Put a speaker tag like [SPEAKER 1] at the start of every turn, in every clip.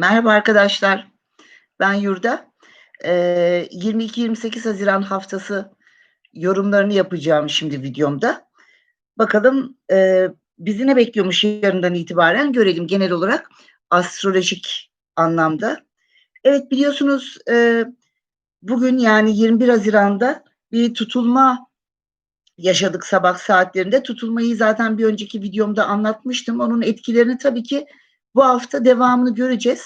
[SPEAKER 1] Merhaba arkadaşlar. Ben Yurda. Eee, 22-28 Haziran haftası yorumlarını yapacağım şimdi videomda. Bakalım, eee, bizi ne bekliyormuş yarından itibaren görelim genel olarak astrolojik anlamda. Evet, biliyorsunuz, eee, bugün yani 21 Haziran'da bir tutulma yaşadık sabah saatlerinde. Tutulmayı zaten bir önceki videomda anlatmıştım. Onun etkilerini tabii ki bu hafta devamını göreceğiz.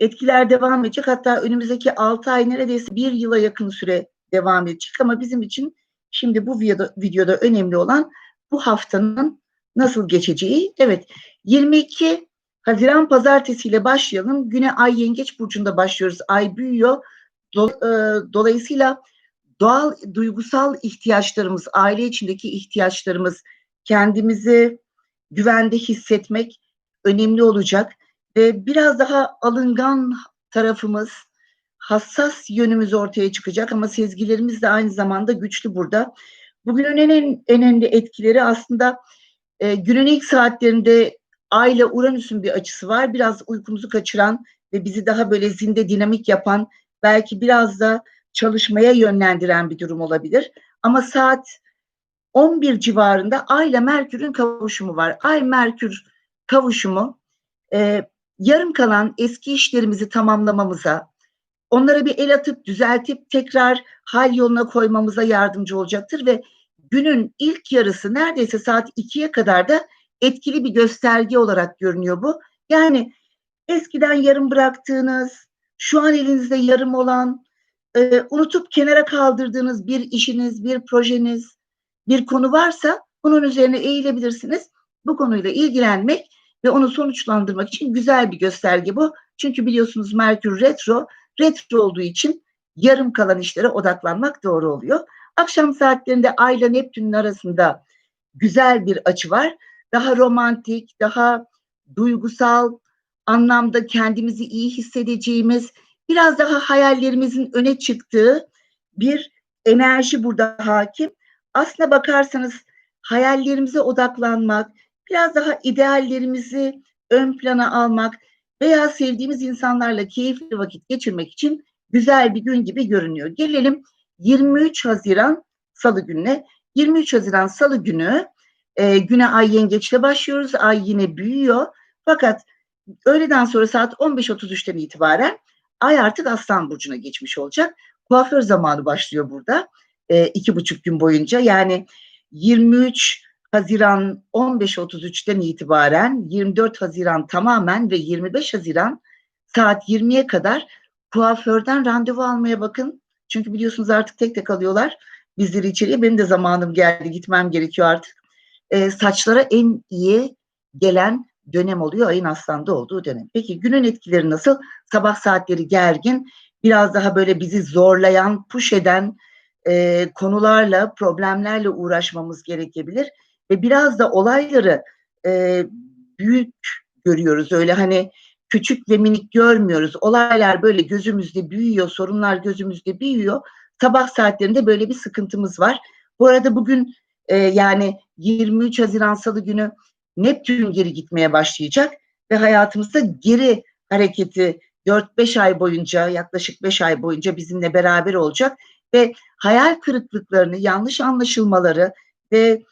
[SPEAKER 1] Etkiler devam edecek. Hatta önümüzdeki 6 ay neredeyse 1 yıla yakın süre devam edecek ama bizim için şimdi bu videoda, videoda önemli olan bu haftanın nasıl geçeceği. Evet, 22 Haziran Pazartesi ile başlayalım. Güne Ay Yengeç Burcu'nda başlıyoruz. Ay büyüyor. Dolayısıyla doğal duygusal ihtiyaçlarımız, aile içindeki ihtiyaçlarımız, kendimizi güvende hissetmek önemli olacak ve biraz daha alıngan tarafımız, hassas yönümüz ortaya çıkacak ama sezgilerimiz de aynı zamanda güçlü burada. Bugünün en önemli etkileri aslında e, günün ilk saatlerinde Ay ile Uranüs'ün bir açısı var. Biraz uykumuzu kaçıran ve bizi daha böyle zinde dinamik yapan, belki biraz da çalışmaya yönlendiren bir durum olabilir. Ama saat 11 civarında Ay ile Merkür'ün kavuşumu var. Ay Merkür kavuşumu e, yarım kalan eski işlerimizi tamamlamamıza, onlara bir el atıp düzeltip tekrar hal yoluna koymamıza yardımcı olacaktır ve günün ilk yarısı neredeyse saat 2'ye kadar da etkili bir gösterge olarak görünüyor bu. Yani eskiden yarım bıraktığınız, şu an elinizde yarım olan, e, unutup kenara kaldırdığınız bir işiniz, bir projeniz, bir konu varsa bunun üzerine eğilebilirsiniz. Bu konuyla ilgilenmek ve onu sonuçlandırmak için güzel bir gösterge bu. Çünkü biliyorsunuz Merkür retro, retro olduğu için yarım kalan işlere odaklanmak doğru oluyor. Akşam saatlerinde Ay ile Neptün'ün arasında güzel bir açı var. Daha romantik, daha duygusal anlamda kendimizi iyi hissedeceğimiz, biraz daha hayallerimizin öne çıktığı bir enerji burada hakim. Aslına bakarsanız hayallerimize odaklanmak, biraz daha ideallerimizi ön plana almak veya sevdiğimiz insanlarla keyifli vakit geçirmek için güzel bir gün gibi görünüyor. Gelelim 23 Haziran Salı gününe. 23 Haziran Salı günü e, güne Ay Yengeç'le başlıyoruz. Ay yine büyüyor. Fakat öğleden sonra saat 15.33'ten itibaren Ay artık Aslan Burcu'na geçmiş olacak. Kuaför zamanı başlıyor burada. E, iki buçuk gün boyunca. Yani 23 Haziran 15.33'ten itibaren 24 Haziran tamamen ve 25 Haziran saat 20'ye kadar kuaförden randevu almaya bakın. Çünkü biliyorsunuz artık tek tek alıyorlar bizleri içeriye. Benim de zamanım geldi gitmem gerekiyor artık. Ee, saçlara en iyi gelen dönem oluyor ayın aslanda olduğu dönem. Peki günün etkileri nasıl? Sabah saatleri gergin, biraz daha böyle bizi zorlayan, push eden e, konularla, problemlerle uğraşmamız gerekebilir ve biraz da olayları e, büyük görüyoruz. Öyle hani küçük ve minik görmüyoruz. Olaylar böyle gözümüzde büyüyor, sorunlar gözümüzde büyüyor. Sabah saatlerinde böyle bir sıkıntımız var. Bu arada bugün e, yani 23 Haziran Salı günü Neptün geri gitmeye başlayacak ve hayatımızda geri hareketi 4-5 ay boyunca yaklaşık 5 ay boyunca bizimle beraber olacak ve hayal kırıklıklarını, yanlış anlaşılmaları ve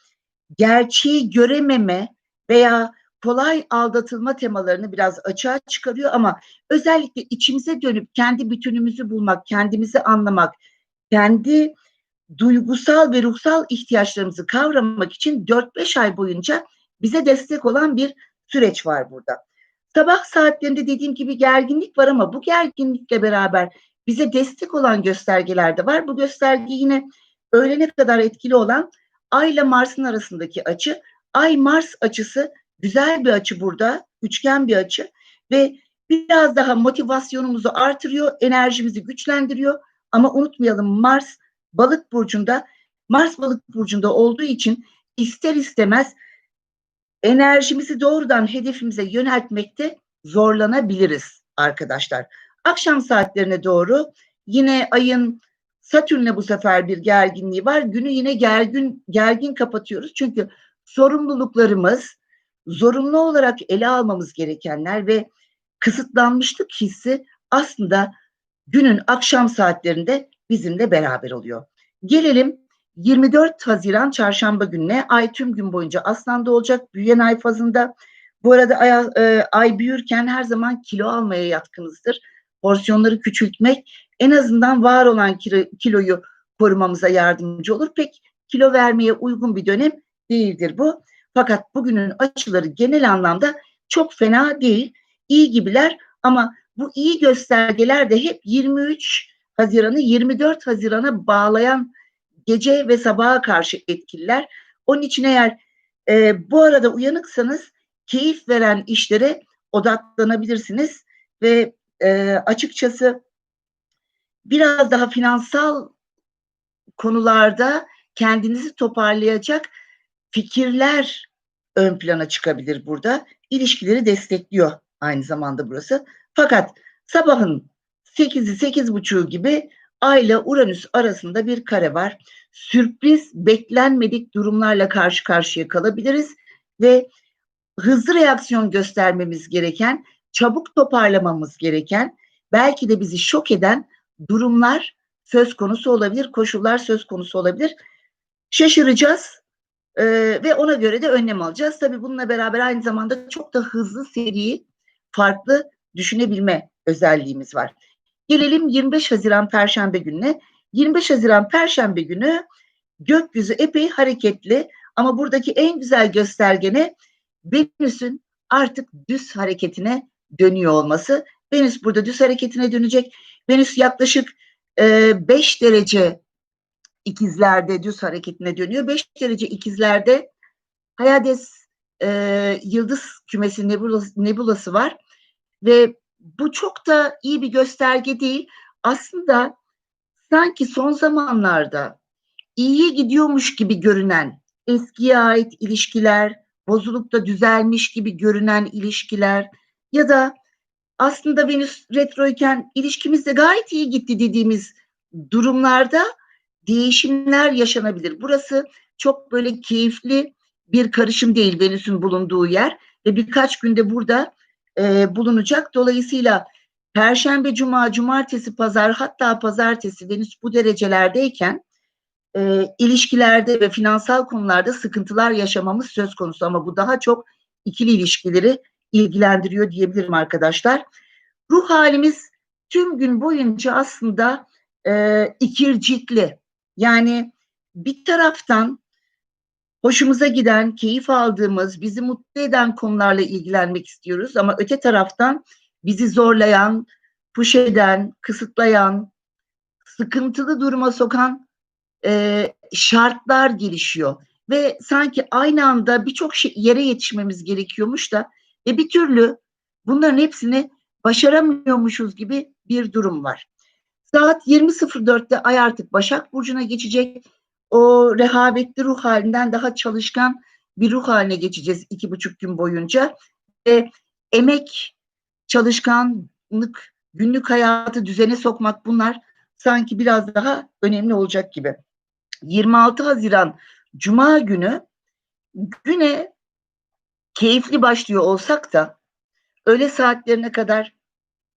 [SPEAKER 1] gerçeği görememe veya kolay aldatılma temalarını biraz açığa çıkarıyor ama özellikle içimize dönüp kendi bütünümüzü bulmak, kendimizi anlamak, kendi duygusal ve ruhsal ihtiyaçlarımızı kavramak için 4-5 ay boyunca bize destek olan bir süreç var burada. Sabah saatlerinde dediğim gibi gerginlik var ama bu gerginlikle beraber bize destek olan göstergeler de var. Bu gösterge yine öğlene kadar etkili olan Ay ile Mars'ın arasındaki açı. Ay Mars açısı güzel bir açı burada, üçgen bir açı ve biraz daha motivasyonumuzu artırıyor, enerjimizi güçlendiriyor. Ama unutmayalım Mars Balık burcunda, Mars Balık burcunda olduğu için ister istemez enerjimizi doğrudan hedefimize yöneltmekte zorlanabiliriz arkadaşlar. Akşam saatlerine doğru yine ayın Satürn'le bu sefer bir gerginliği var. Günü yine gergin gergin kapatıyoruz. Çünkü sorumluluklarımız zorunlu olarak ele almamız gerekenler ve kısıtlanmışlık hissi aslında günün akşam saatlerinde bizimle beraber oluyor. Gelelim 24 Haziran çarşamba gününe ay tüm gün boyunca Aslan'da olacak büyüyen ay fazında. Bu arada ay, e, ay büyürken her zaman kilo almaya yatkınızdır. Porsiyonları küçültmek en azından var olan kilo, kiloyu korumamıza yardımcı olur. Pek kilo vermeye uygun bir dönem değildir bu. Fakat bugünün açıları genel anlamda çok fena değil. İyi gibiler ama bu iyi göstergeler de hep 23 Haziran'ı 24 Haziran'a bağlayan gece ve sabaha karşı etkililer. Onun için eğer e, bu arada uyanıksanız keyif veren işlere odaklanabilirsiniz ve e, açıkçası biraz daha finansal konularda kendinizi toparlayacak fikirler ön plana çıkabilir burada. İlişkileri destekliyor aynı zamanda burası. Fakat sabahın 8'i 8.30 gibi Ay ile Uranüs arasında bir kare var. Sürpriz, beklenmedik durumlarla karşı karşıya kalabiliriz ve hızlı reaksiyon göstermemiz gereken, çabuk toparlamamız gereken, belki de bizi şok eden durumlar söz konusu olabilir, koşullar söz konusu olabilir. Şaşıracağız e, ve ona göre de önlem alacağız. Tabii bununla beraber aynı zamanda çok da hızlı, seri, farklı düşünebilme özelliğimiz var. Gelelim 25 Haziran Perşembe gününe. 25 Haziran Perşembe günü gökyüzü epey hareketli ama buradaki en güzel göstergene Venüs'ün artık düz hareketine dönüyor olması. Venüs burada düz hareketine dönecek. Venüs yaklaşık 5 e, derece ikizlerde düz hareketine dönüyor. 5 derece ikizlerde Hayades e, yıldız kümesi nebulası, nebulası var ve bu çok da iyi bir gösterge değil. Aslında sanki son zamanlarda iyiye gidiyormuş gibi görünen eskiye ait ilişkiler, bozulup da düzelmiş gibi görünen ilişkiler ya da aslında Venüs retroyken ilişkimiz de gayet iyi gitti dediğimiz durumlarda değişimler yaşanabilir. Burası çok böyle keyifli bir karışım değil Venüs'ün bulunduğu yer ve birkaç günde burada e, bulunacak. Dolayısıyla Perşembe, Cuma, Cumartesi, Pazar hatta Pazartesi Venüs bu derecelerdeyken e, ilişkilerde ve finansal konularda sıkıntılar yaşamamız söz konusu ama bu daha çok ikili ilişkileri ilgilendiriyor diyebilirim arkadaşlar. Ruh halimiz tüm gün boyunca aslında e, ikircikli. Yani bir taraftan hoşumuza giden, keyif aldığımız, bizi mutlu eden konularla ilgilenmek istiyoruz ama öte taraftan bizi zorlayan, push eden, kısıtlayan, sıkıntılı duruma sokan e, şartlar gelişiyor ve sanki aynı anda birçok şey, yere yetişmemiz gerekiyormuş da ve bir türlü bunların hepsini başaramıyormuşuz gibi bir durum var. Saat 20.04'te Ay artık Başak Burcu'na geçecek o rehavetli ruh halinden daha çalışkan bir ruh haline geçeceğiz iki buçuk gün boyunca. Ve emek, çalışkanlık, günlük hayatı düzene sokmak bunlar sanki biraz daha önemli olacak gibi. 26 Haziran Cuma günü güne keyifli başlıyor olsak da öğle saatlerine kadar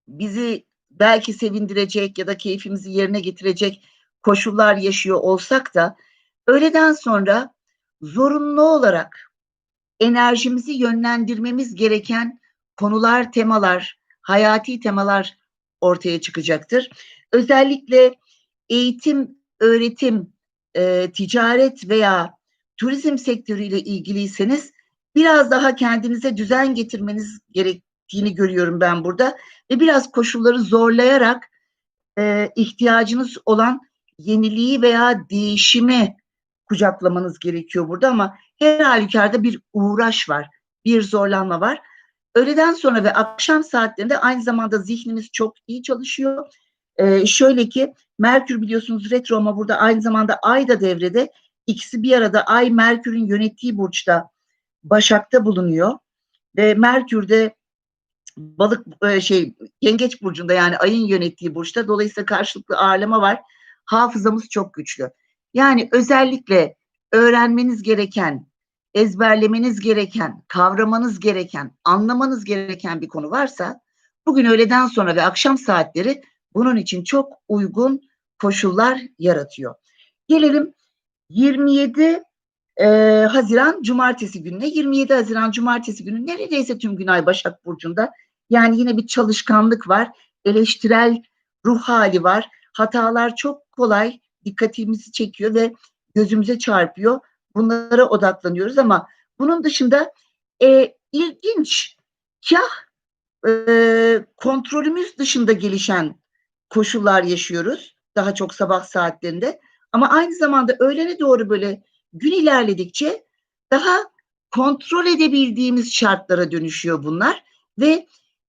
[SPEAKER 1] bizi belki sevindirecek ya da keyfimizi yerine getirecek koşullar yaşıyor olsak da öğleden sonra zorunlu olarak enerjimizi yönlendirmemiz gereken konular, temalar, hayati temalar ortaya çıkacaktır. Özellikle eğitim, öğretim, e, ticaret veya turizm sektörüyle ilgiliyseniz biraz daha kendinize düzen getirmeniz gerektiğini görüyorum ben burada ve biraz koşulları zorlayarak e, ihtiyacınız olan yeniliği veya değişimi kucaklamanız gerekiyor burada ama her halükarda bir uğraş var, bir zorlanma var. Öğleden sonra ve akşam saatlerinde aynı zamanda zihnimiz çok iyi çalışıyor. Ee, şöyle ki Merkür biliyorsunuz retro ama burada aynı zamanda Ay da devrede. İkisi bir arada Ay Merkür'ün yönettiği burçta Başak'ta bulunuyor. Ve Merkür'de balık e, şey yengeç burcunda yani ayın yönettiği burçta dolayısıyla karşılıklı ağırlama var hafızamız çok güçlü. Yani özellikle öğrenmeniz gereken, ezberlemeniz gereken, kavramanız gereken, anlamanız gereken bir konu varsa Bugün öğleden sonra ve akşam saatleri bunun için çok uygun koşullar yaratıyor. Gelelim 27 e, Haziran Cumartesi gününe. 27 Haziran Cumartesi günü neredeyse tüm gün ay Başak Burcu'nda. Yani yine bir çalışkanlık var, eleştirel ruh hali var. Hatalar çok kolay dikkatimizi çekiyor ve gözümüze çarpıyor. Bunlara odaklanıyoruz ama bunun dışında e, ilginç kah e, kontrolümüz dışında gelişen koşullar yaşıyoruz. Daha çok sabah saatlerinde. Ama aynı zamanda öğlene doğru böyle gün ilerledikçe daha kontrol edebildiğimiz şartlara dönüşüyor bunlar ve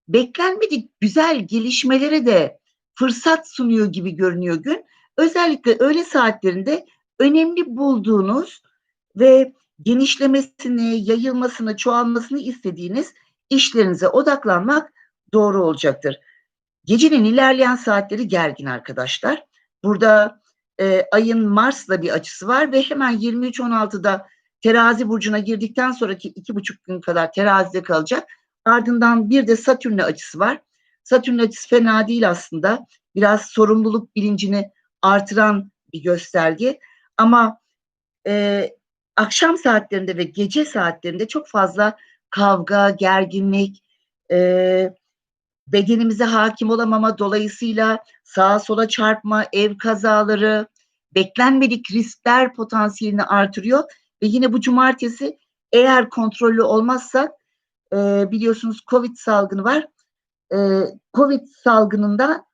[SPEAKER 1] beklenmedik güzel gelişmelere de fırsat sunuyor gibi görünüyor gün. Özellikle öğle saatlerinde önemli bulduğunuz ve genişlemesini, yayılmasını, çoğalmasını istediğiniz işlerinize odaklanmak doğru olacaktır. Gecenin ilerleyen saatleri gergin arkadaşlar. Burada e, ayın Mars'la bir açısı var ve hemen 23.16'da terazi burcuna girdikten sonraki iki buçuk gün kadar terazide kalacak. Ardından bir de Satürn'le açısı var. Satürn açısı fena değil aslında. Biraz sorumluluk bilincini artıran bir gösterge. Ama e, akşam saatlerinde ve gece saatlerinde çok fazla kavga, gerginlik, e, bedenimize hakim olamama dolayısıyla sağa sola çarpma, ev kazaları, beklenmedik riskler potansiyelini artırıyor ve yine bu cumartesi eğer kontrollü olmazsa e, biliyorsunuz Covid salgını var. E, Covid salgınında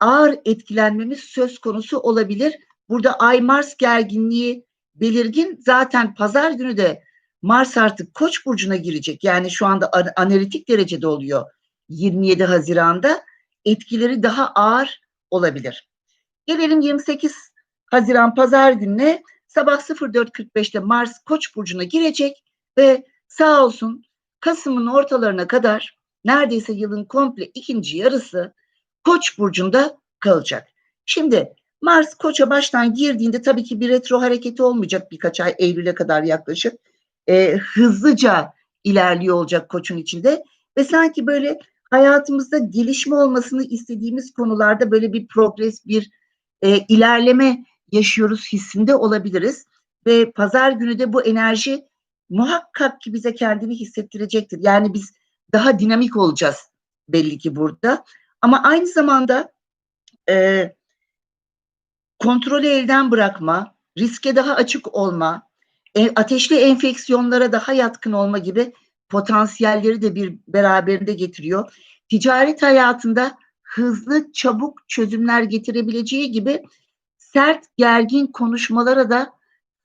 [SPEAKER 1] ağır etkilenmemiz söz konusu olabilir. Burada Ay Mars gerginliği belirgin. Zaten pazar günü de Mars artık Koç burcuna girecek. Yani şu anda analitik derecede oluyor 27 Haziran'da. Etkileri daha ağır olabilir. Gelelim 28 Haziran pazar gününe sabah 04.45'te Mars Koç burcuna girecek ve sağ olsun Kasım'ın ortalarına kadar neredeyse yılın komple ikinci yarısı Koç burcunda kalacak. Şimdi Mars Koç'a baştan girdiğinde tabii ki bir retro hareketi olmayacak birkaç ay Eylül'e kadar yaklaşık. E, hızlıca ilerliyor olacak Koç'un içinde ve sanki böyle hayatımızda gelişme olmasını istediğimiz konularda böyle bir progres, bir e, ilerleme yaşıyoruz hissinde olabiliriz. Ve pazar günü de bu enerji muhakkak ki bize kendini hissettirecektir. Yani biz daha dinamik olacağız belli ki burada. Ama aynı zamanda e, kontrolü elden bırakma, riske daha açık olma, e, ateşli enfeksiyonlara daha yatkın olma gibi potansiyelleri de bir beraberinde getiriyor. Ticaret hayatında hızlı, çabuk çözümler getirebileceği gibi sert, gergin konuşmalara da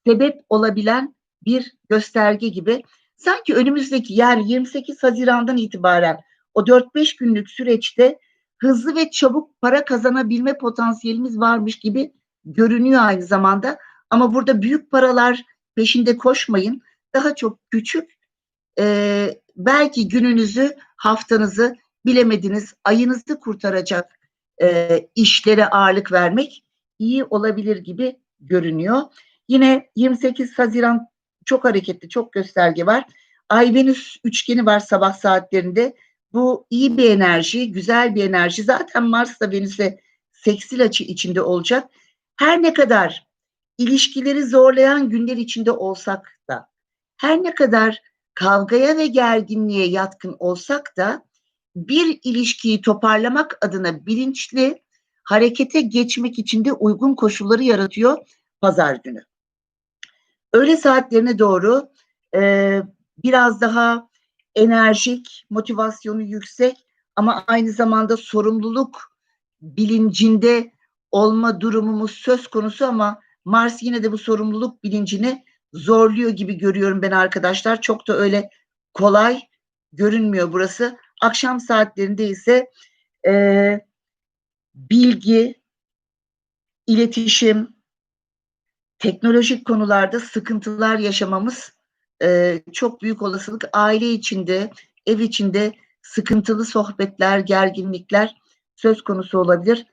[SPEAKER 1] sebep olabilen bir gösterge gibi. Sanki önümüzdeki yani 28 Haziran'dan itibaren o 4-5 günlük süreçte hızlı ve çabuk para kazanabilme potansiyelimiz varmış gibi görünüyor aynı zamanda. Ama burada büyük paralar peşinde koşmayın. Daha çok küçük e, belki gününüzü, haftanızı bilemediniz, ayınızı kurtaracak e, işlere ağırlık vermek iyi olabilir gibi görünüyor. Yine 28 Haziran çok hareketli, çok gösterge var. Ay-Venüs üçgeni var sabah saatlerinde. Bu iyi bir enerji, güzel bir enerji. Zaten Mars da Venüs'e seksil açı içinde olacak. Her ne kadar ilişkileri zorlayan günler içinde olsak da, her ne kadar kavgaya ve gerginliğe yatkın olsak da bir ilişkiyi toparlamak adına bilinçli harekete geçmek için de uygun koşulları yaratıyor pazar günü. Öğle saatlerine doğru e, biraz daha enerjik, motivasyonu yüksek ama aynı zamanda sorumluluk bilincinde olma durumumuz söz konusu ama Mars yine de bu sorumluluk bilincini zorluyor gibi görüyorum ben arkadaşlar. Çok da öyle kolay görünmüyor burası. Akşam saatlerinde ise e, bilgi, iletişim, teknolojik konularda sıkıntılar yaşamamız e, çok büyük olasılık aile içinde, ev içinde sıkıntılı sohbetler, gerginlikler söz konusu olabilir.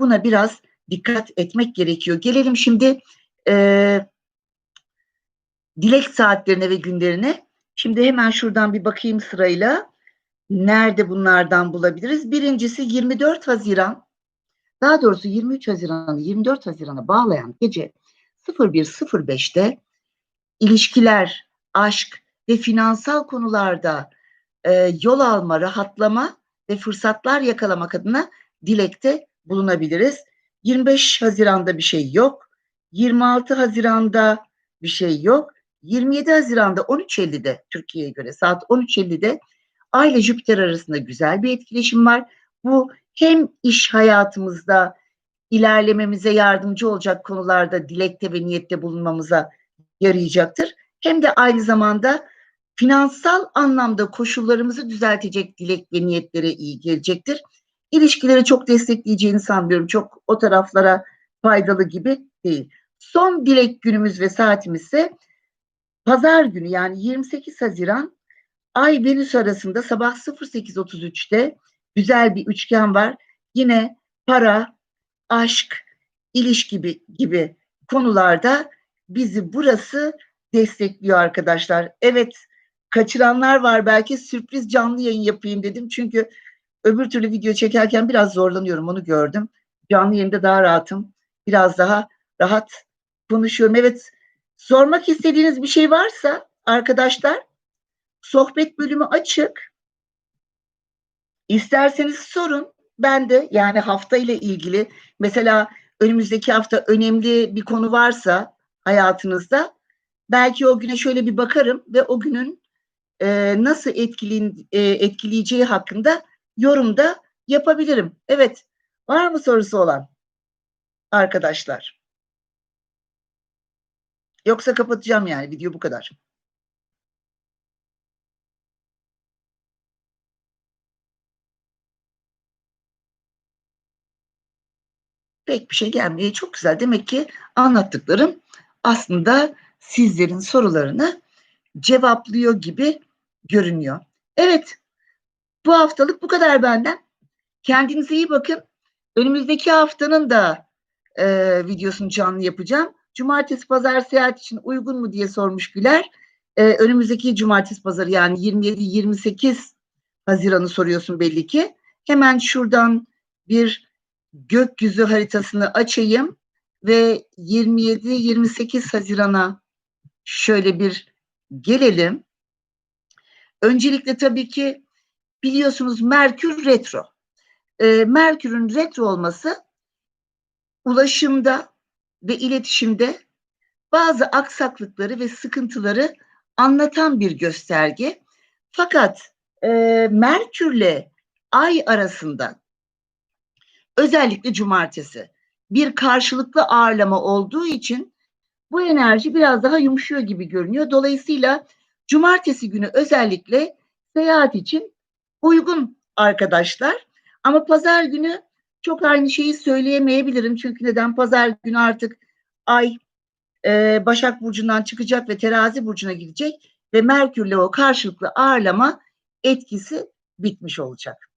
[SPEAKER 1] Buna biraz dikkat etmek gerekiyor. Gelelim şimdi e, dilek saatlerine ve günlerine. Şimdi hemen şuradan bir bakayım sırayla. Nerede bunlardan bulabiliriz? Birincisi 24 Haziran, daha doğrusu 23 Haziran'ı 24 Haziran'a bağlayan gece 01.05'te ilişkiler, aşk ve finansal konularda e, yol alma, rahatlama ve fırsatlar yakalamak adına dilekte bulunabiliriz. 25 Haziran'da bir şey yok. 26 Haziran'da bir şey yok. 27 Haziran'da 13.50'de Türkiye'ye göre saat 13.50'de Ay ile Jüpiter arasında güzel bir etkileşim var. Bu hem iş hayatımızda ilerlememize yardımcı olacak konularda dilekte ve niyette bulunmamıza yarayacaktır. Hem de aynı zamanda finansal anlamda koşullarımızı düzeltecek dilek ve niyetlere iyi gelecektir. İlişkileri çok destekleyeceğini sanmıyorum. Çok o taraflara faydalı gibi değil. Son dilek günümüz ve saatimiz ise pazar günü yani 28 Haziran Ay Venüs arasında sabah 08.33'te güzel bir üçgen var. Yine para, aşk, ilişki gibi, gibi konularda bizi burası destekliyor arkadaşlar. Evet kaçıranlar var belki sürpriz canlı yayın yapayım dedim. Çünkü öbür türlü video çekerken biraz zorlanıyorum onu gördüm. Canlı yayında daha rahatım. Biraz daha rahat konuşuyorum. Evet sormak istediğiniz bir şey varsa arkadaşlar sohbet bölümü açık. İsterseniz sorun. Ben de yani hafta ile ilgili mesela önümüzdeki hafta önemli bir konu varsa hayatınızda belki o güne şöyle bir bakarım ve o günün e, nasıl etkileyin, e, etkileyeceği hakkında yorum da yapabilirim. Evet. Var mı sorusu olan arkadaşlar? Yoksa kapatacağım yani video bu kadar. pek bir şey gelmeye çok güzel. Demek ki anlattıklarım aslında sizlerin sorularını cevaplıyor gibi görünüyor. Evet, bu haftalık bu kadar benden. Kendinize iyi bakın. Önümüzdeki haftanın da e, videosunu canlı yapacağım. Cumartesi pazar seyahat için uygun mu diye sormuş Güler. E, önümüzdeki cumartesi pazarı yani 27-28 Haziran'ı soruyorsun belli ki. Hemen şuradan bir gökyüzü haritasını açayım ve 27-28 Haziran'a şöyle bir gelelim. Öncelikle tabii ki biliyorsunuz Merkür retro. Ee, Merkür'ün retro olması ulaşımda ve iletişimde bazı aksaklıkları ve sıkıntıları anlatan bir gösterge. Fakat e, Merkür'le Ay arasında özellikle cumartesi bir karşılıklı ağırlama olduğu için bu enerji biraz daha yumuşuyor gibi görünüyor. Dolayısıyla cumartesi günü özellikle seyahat için uygun arkadaşlar. Ama pazar günü çok aynı şeyi söyleyemeyebilirim. Çünkü neden? Pazar günü artık ay e, Başak Burcu'ndan çıkacak ve Terazi Burcu'na gidecek ve Merkür'le o karşılıklı ağırlama etkisi bitmiş olacak.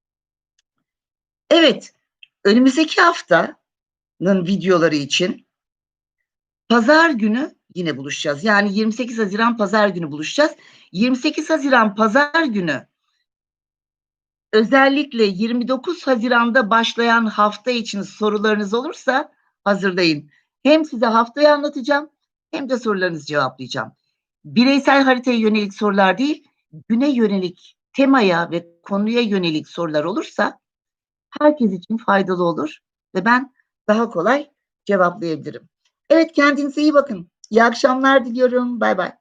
[SPEAKER 1] Evet, önümüzdeki haftanın videoları için pazar günü yine buluşacağız. Yani 28 Haziran pazar günü buluşacağız. 28 Haziran pazar günü özellikle 29 Haziran'da başlayan hafta için sorularınız olursa hazırlayın. Hem size haftayı anlatacağım hem de sorularınızı cevaplayacağım. Bireysel haritaya yönelik sorular değil, güne yönelik temaya ve konuya yönelik sorular olursa herkes için faydalı olur ve ben daha kolay cevaplayabilirim. Evet kendinize iyi bakın. İyi akşamlar diliyorum. Bay bay.